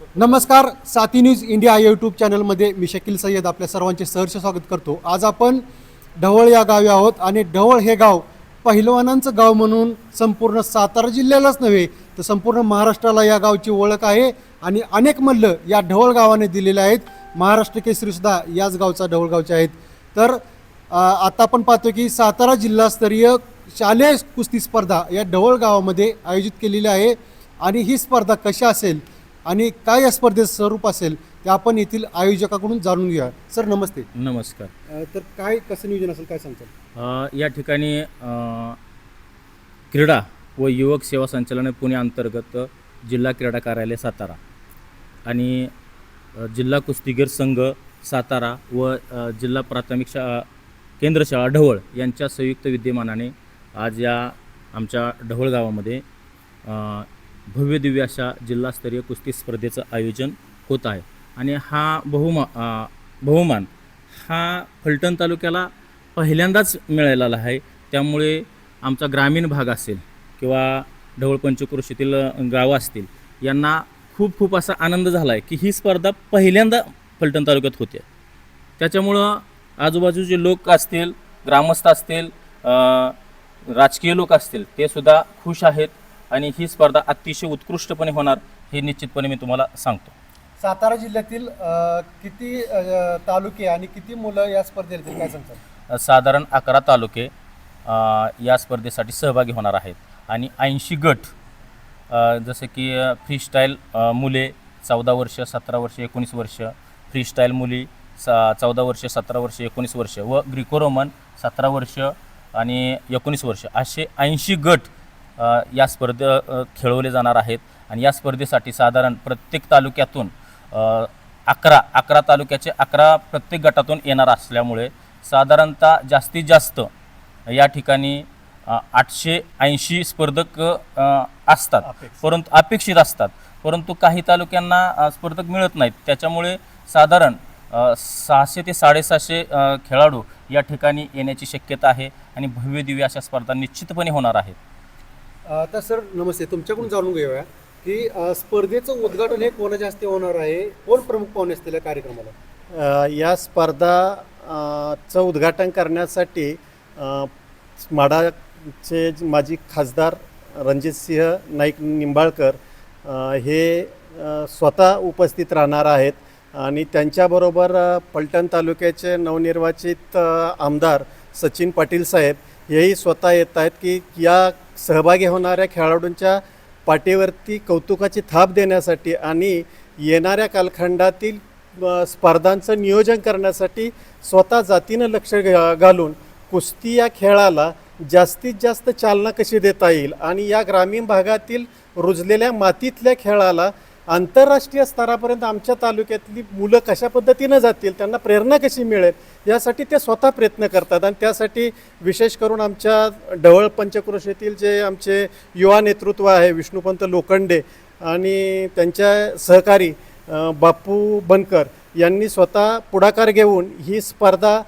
नमस्कार साती news India या यूट्यूब चॅनलमध्ये मी शकील सय्यद आपल्या सर्वांचे सहर्ष स्वागत करतो. आज आपण ढवळ या गावी आहोत आणि ढवळ हे गाव पहिलवानांचं गाव म्हणून संपूर्ण सातारा जिल्ह्यालाच नव्हे तर संपूर्ण महाराष्ट्राला या गावची ओळख आहे आणि अनेक मल्ल या ढवळ गावाने दिलेले आहेत. महाराष्ट्र केसरीसुद्धा याच गावचा ढवळ गावचे आहेत. तर आता आपण पाहतो की सातारा जिल्हास्तरीय शालेय कुस्ती स्पर्धा या ढवळ गावामध्ये आयोजित केलेली आहे आणि ही स्पर्धा कशी असेल आणि काय या स्पर्धेचं स्वरूप असेल ते आपण येथील आयोजकाकडून जाणून घेऊया. सर नमस्ते. नमस्कार. अ, तर काय कसं नियोजन असेल काय सांगताल? अ, या ठिकाणी अ, क्रीडा व युवक सेवा संचालन पुणे अंतर्गत जिल्हा क्रीडा कार्यालय सातारा आणि अ, जिल्हा कुस्तीगीर संघ सातारा व अ, जिल्हा प्राथमिक शाळा केंद्र शाळा ढवळ यांच्या संयुक्त विद्यमानाने आज या आमच्या ढवळ गावामध्ये अ, भव्य दिव्य अशा जिल्हास्तरीय कुस्ती स्पर्धेचं आयोजन होत आहे. आणि हा बहुमा बहुमान हा फलटण तालुक्याला पहिल्यांदाच मिळालेला आहे. त्यामुळे आमचा ग्रामीण भाग असेल किंवा ढवळ पंचक्रोशीतील गावं असतील यांना खूप खूप असा आनंद झाला आहे की ही स्पर्धा पहिल्यांदा फलटण तालुक्यात होते. त्याच्यामुळं आजूबाजूचे लोक असतील ग्रामस्थ असतील राजकीय लोक असतील ते सुद्धा खुश आहेत. आणि ही स्पर्धा अतिशय उत्कृष्टपणे होणार हे निश्चितपणे मी तुम्हाला सांगतो. सातारा जिल्ह्यातील अ, किती अ, तालुके आणि किती मुलं या स्पर्धेत येतील काय सांगताल साधारण अकरा तालुके अ, या स्पर्धेसाठी सहभागी होणार आहेत. आणि ऐंशी गट अ, जसे की फ्रीस्टाईल अ, मुले चौदा वर्ष सतरा वर्ष एकोणीस वर्ष फ्रीस्टाईल मुली सा चौदा वर्ष सतरा वर्ष एकोणीस वर्ष व ग्रिकोरोमन सतरा वर्ष आणि एकोणीस वर्ष असे ऐंशी गट या स्पर्धे खेळवले जाणार आहेत. आणि या स्पर्धेसाठी साधारण प्रत्येक तालुक्यातून अकरा अकरा तालुक्याचे अकरा प्रत्येक गटातून येणार असल्यामुळे साधारणतः जास्तीत जास्त या ठिकाणी आठशे ऐंशी स्पर्धक असतात. परंतु अपेक्षित असतात. परंतु काही तालुक्यांना स्पर्धक मिळत नाहीत. त्याच्यामुळे साधारण सहाशे ते साडेसहाशे खेळाडू या ठिकाणी येण्याची शक्यता आहे. आणि भव्य दिव्य अशा स्पर्धा निश्चितपणे होणार आहेत. तर सर नमस्ते. तुमच्याकडून जाणून घेऊया की स्पर्धेचं उद्घाटन हे कोणाच्या हस्ते होणार आहे? कोण प्रमुख पाहुणे असतील या कार्यक्रमाला? या स्पर्धा चं उद्घाटन करण्यासाठी माडाचे माजी खासदार रणजितसिंह नाईक निंबाळकर हे स्वतः उपस्थित राहणार आहेत. आणि त्यांच्याबरोबर पलटण तालुक्याचे नवनिर्वाचित आमदार सचिन पाटील साहेब हेही स्वतः येत आहेत की या सहभागी होणाऱ्या खेळाडूंच्या पाठीवरती कौतुकाची थाप देण्यासाठी आणि येणाऱ्या कालखंडातील स्पर्धांचं नियोजन करण्यासाठी स्वतः जातीनं लक्ष घा- घालून कुस्ती या खेळाला जास्तीत जास्त चालना कशी देता येईल आणि या ग्रामीण भागातील रुजलेल्या मातीतल्या खेळाला आंतरराष्ट्रीय स्तरापर्यंत आमच्या तालुक्यातली मुलं कशा पद्धतीनं जातील त्यांना प्रेरणा कशी मिळेल यासाठी ते स्वतः प्रयत्न करतात. आणि त्यासाठी विशेष करून आमच्या ढवळ पंचक्रोशीतील जे आमचे युवा नेतृत्व आहे विष्णुपंत लोखंडे आणि त्यांच्या सहकारी बापू बनकर यांनी स्वतः पुढाकार घेऊन ही स्पर्धा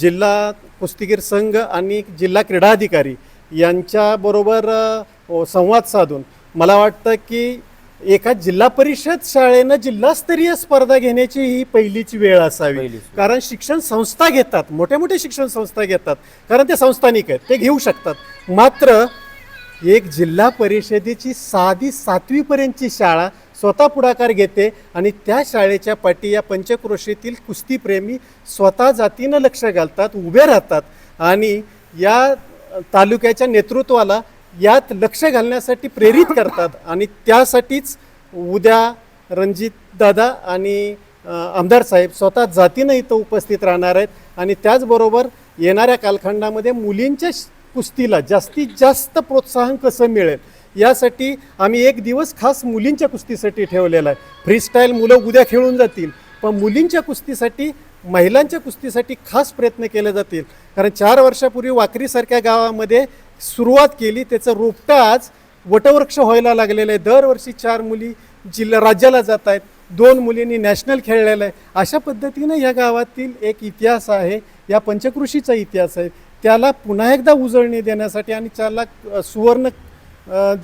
जिल्हा कुस्तीगीर संघ आणि जिल्हा क्रीडा अधिकारी यांच्याबरोबर संवाद साधून. मला वाटतं की एका जिल्हा परिषद शाळेनं जिल्हास्तरीय स्पर्धा घेण्याची ही पहिलीच वेळ असावी. पहिलीच वेळ. कारण शिक्षण संस्था घेतात. मोठ्या मोठ्या शिक्षण संस्था घेतात. कारण ते संस्थानिक आहेत. ते घेऊ शकतात. मात्र एक जिल्हा परिषदेची साधी सातवीपर्यंतची शाळा स्वतः पुढाकार घेते आणि त्या शाळेच्या पाठी या पंचक्रोशीतील कुस्तीप्रेमी स्वतः जातीनं लक्ष घालतात उभे राहतात. आणि या तालुक्याच्या नेतृत्वाला यात लक्ष घालण्यासाठी प्रेरित करतात. आणि त्यासाठीच उद्या रणजित दादा आणि आमदार साहेब स्वतः जातीनं इथं उपस्थित राहणार आहेत. आणि त्याचबरोबर येणाऱ्या कालखंडामध्ये मुलींच्या कुस्तीला जास्तीत जास्त प्रोत्साहन कसं मिळेल? यासाठी आम्ही एक दिवस खास मुलींच्या कुस्तीसाठी ठेवलेला आहे. फ्रीस्टाईल मुलं उद्या खेळून जातील पण मुलींच्या कुस्तीसाठी महिलांच्या कुस्तीसाठी खास प्रयत्न केले जातील. कारण चार वर्षापूर्वी वाकरीसारख्या गावामध्ये सुरुवात केली त्याचं रोपटं आज वटवृक्ष व्हायला लागलेलं आहे. दरवर्षी चार मुली जिल्हा राज्याला जात आहेत. दोन मुलींनी नॅशनल खेळलेलं आहे. अशा पद्धतीनं या गावातील एक इतिहास आहे या पंचकृषीचा इतिहास आहे. त्याला पुन्हा एकदा उजळणी देण्यासाठी आणि त्याला सुवर्ण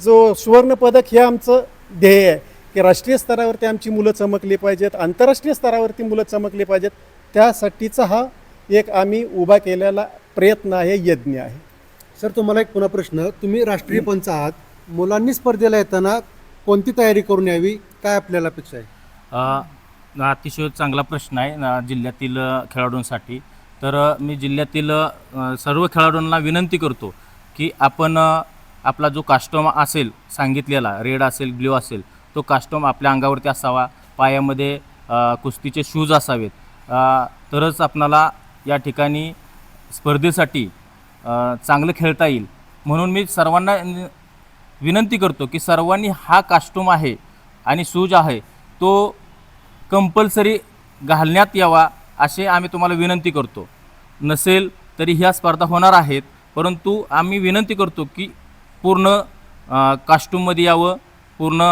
जो सुवर्णपदक हे आमचं ध्येय आहे. की राष्ट्रीय स्तरावरती आमची मुलं चमकली पाहिजेत आंतरराष्ट्रीय स्तरावरती मुलं चमकली पाहिजेत. त्यासाठीचा हा एक आम्ही उभा केलेला प्रयत्न आहे यज्ञ आहे. सर तुम्हाला एक पुन्हा प्रश्न. तुम्ही राष्ट्रीय पंच आहात. मुलांनी स्पर्धेला येताना कोणती तयारी करून यावी? काय आपल्याला अपेक्षा आहे? अतिशय चांगला प्रश्न आहे जिल्ह्यातील खेळाडूंसाठी. तर मी जिल्ह्यातील सर्व खेळाडूंना विनंती करतो की आपण आपला जो कास्टोम असेल सांगितलेला रेड असेल ब्ल्यू असेल तो कास्टोम आपल्या अंगावरती असावा पायामध्ये कुस्तीचे शूज असावेत. तरच आपणाला या ठिकाणी स्पर्धेसाठी चांगलं खेळता येईल. म्हणून मी सर्वांना विनंती करतो की सर्वांनी हा कास्ट्यूम आहे आणि सूज आहे तो कंपल्सरी घालण्यात यावा असे आम्ही तुम्हाला विनंती करतो. नसेल तरी ह्या स्पर्धा होणार आहेत परंतु आम्ही विनंती करतो की पूर्ण कास्ट्यूममध्ये यावं पूर्ण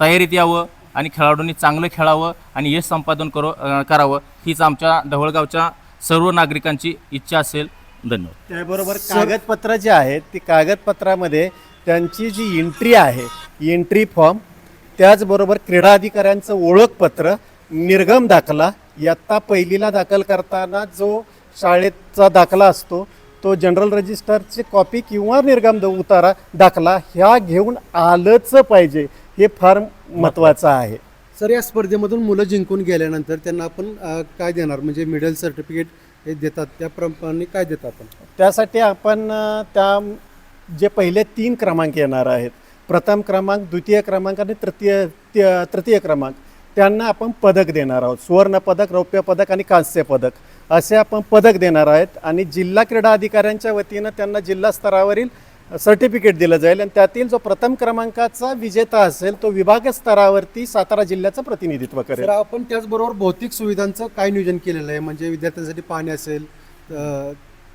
तयारीत यावं आणि खेळाडूंनी चांगलं खेळावं आणि यश संपादन करो करावं हीच आमच्या ढवळगावच्या सर्व नागरिकांची इच्छा असेल. धन्यवाद. त्याबरोबर कागदपत्र जे आहेत ती कागदपत्रामध्ये त्यांची जी एंट्री आहे एंट्री फॉर्म त्याचबरोबर क्रीडा अधिकाऱ्यांचं ओळखपत्र निर्गम दाखला इयत्ता पहिलीला दाखल करताना जो शाळेचा दाखला असतो तो जनरल रजिस्टरची कॉपी किंवा निर्गम द- उतारा दाखला ह्या घेऊन आलंच पाहिजे हे फार महत्त्वाचं आहे. सर या स्पर्धेमधून मुलं जिंकून गेल्यानंतर त्यांना आपण काय देणार? म्हणजे मेडल सर्टिफिकेट हे देतात त्याप्रमाणे काय देतात आपण? त्यासाठी आपण त्या जे पहिले तीन क्रमांक येणार आहेत. प्रथम क्रमांक द्वितीय क्रमांक आणि तृतीय तृतीय क्रमांक. त्यांना आपण पदक देणार आहोत. सुवर्ण पदक रौप्य पदक आणि कांस्य पदक. असे आपण पदक देणार आहेत आणि जिल्हा क्रीडा अधिकाऱ्यांच्या वतीनं त्यांना जिल्हा स्तरावरील सर्टिफिकेट दिलं जाईल आणि त्यातील जो प्रथम क्रमांकाचा विजेता असेल तो विभाग स्तरावरती सातारा जिल्ह्याचं प्रतिनिधित्व करेल. आपण त्याचबरोबर भौतिक सुविधांचं काय नियोजन केलेलं आहे? म्हणजे विद्यार्थ्यांसाठी पाणी असेल अ,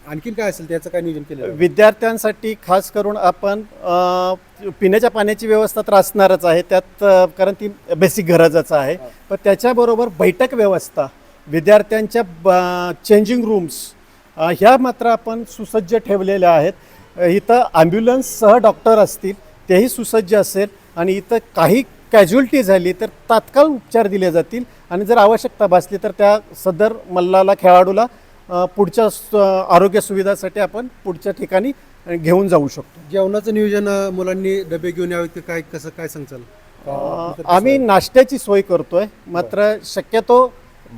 आणखीन काय असेल? त्याचं काय नियोजन केलेलं आहे? विद्यार्थ्यांसाठी खास करून आपण अ, पिण्याच्या पाण्याची व्यवस्था तर असणारच आहे. त्यात अ, कारण ती बेसिक गरजच आहे. पण त्याच्याबरोबर बैठक व्यवस्था विद्यार्थ्यांच्या चेंजिंग रूम्स ह्या मात्र आपण सुसज्ज ठेवलेल्या आहेत. इथं ॲम्ब्युलन्ससह डॉक्टर असतील तेही सुसज्ज असेल आणि इथं काही कॅज्युअल्टी झाली तर तात्काळ उपचार दिले जातील. आणि जर आवश्यकता भासली तर त्या सदर मल्लाला खेळाडूला पुढच्या आरोग्य सुविधासाठी आपण पुढच्या ठिकाणी घेऊन जाऊ शकतो. जेवणाचं नियोजन मुलांनी डबे घेऊन यावे काय कसं काय सांगचाल आम्ही नाश्त्याची सोय करतोय. मात्र शक्यतो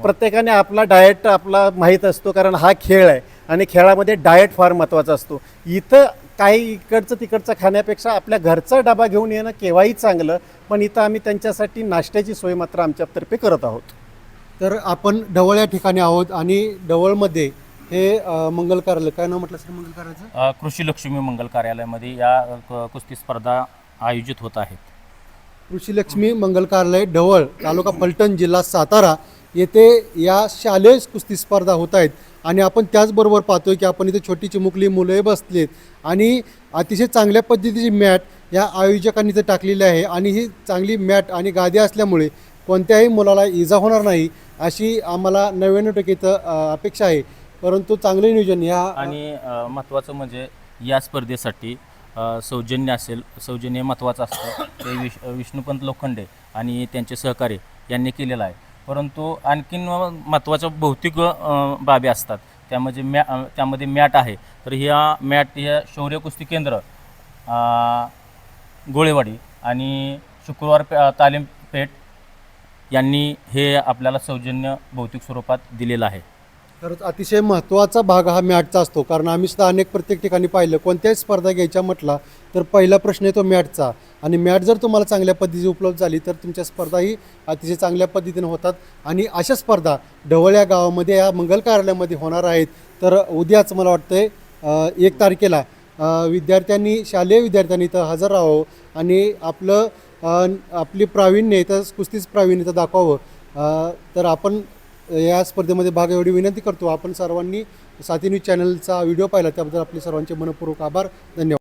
प्रत्येकाने आपला डाएट आपला माहीत असतो कारण हा खेळ आहे आणि खेळामध्ये डाएट फार महत्त्वाचा असतो. इथं काही इकडचं तिकडचं खाण्यापेक्षा आपल्या घरचा डबा घेऊन येणं केव्हाही चांगलं पण इथं आम्ही त्यांच्यासाठी नाश्त्याची सोय मात्र आमच्यातर्फे करत आहोत. तर आपण ढवळ या ठिकाणी आहोत आणि ढवळमध्ये हे मंगल कार्यालय काय नाव म्हटलं सर मंगल कार्यालयाचं? कृषी लक्ष्मी मंगल कार्यालयामध्ये या कुस्ती स्पर्धा आयोजित होत आहेत. ऋषीलक्ष्मी मंगल कार्यालय ढवळ तालुका फलटण जिल्हा सातारा येथे या शालेय कुस्ती स्पर्धा होत आहेत. आणि आपण त्याचबरोबर पाहतोय की आपण इथे छोटी चिमुकली मुलंही बसलीत. आणि अतिशय चांगल्या पद्धतीची मॅट या आयोजकांनी इथे टाकलेली आहे. आणि ही चांगली मॅट आणि गादी असल्यामुळे कोणत्याही मुलाला इजा होणार नाही अशी आम्हाला नव्याण्णव टक्के इथं अपेक्षा आहे. परंतु चांगले नियोजन या आणि महत्त्वाचं म्हणजे या स्पर्धेसाठी सौजन्य असेल सौजन्य महत्त्वाचं असतं. ते विश विष्णुपंत लोखंडे आणि त्यांचे सहकारी यांनी केलेलं आहे. परंतु आणखीन महत्त्वाच्या भौतिक बाबी असतात. त्यामध्ये मॅ त्यामध्ये मॅट आहे. तर ह्या मॅट ह्या शौर्य कुस्ती केंद्र गोळेवाडी आणि शुक्रवार पे- तालीम पेठ यांनी हे आपल्याला सौजन्य भौतिक स्वरूपात दिलेलं आहे. खरंच अतिशय महत्त्वाचा भाग हा मॅटचा असतो. कारण आम्ही सुद्धा अनेक प्रत्येक ठिकाणी पाहिलं. कोणत्याही स्पर्धा घ्यायच्या म्हटला तर पहिला प्रश्न येतो मॅटचा. आणि मॅट जर तुम्हाला चांगल्या पद्धतीची उपलब्ध झाली तर तुमच्या स्पर्धाही अतिशय चांगल्या पद्धतीने होतात. आणि अशा स्पर्धा ढवळ या गावामध्ये या मंगल कार्यालयामध्ये होणार आहेत. तर उद्याच मला वाटतं एक तारखेला विद्यार्थ्यांनी शालेय विद्यार्थ्यांनी इथं हजर राहावं. आणि आपलं आपली प्रावीण्य इथं कुस्तीच प्रावीण्य इथं दाखवावं. तर आपण या स्पर्धेमध्ये भाग एवढी विनंती करतो. आपण सर्वांनी साथी न्यूज चॅनलचा व्हिडिओ पाहिला त्याबद्दल आपले सर्वांचे मनपूर्वक आभार. धन्यवाद.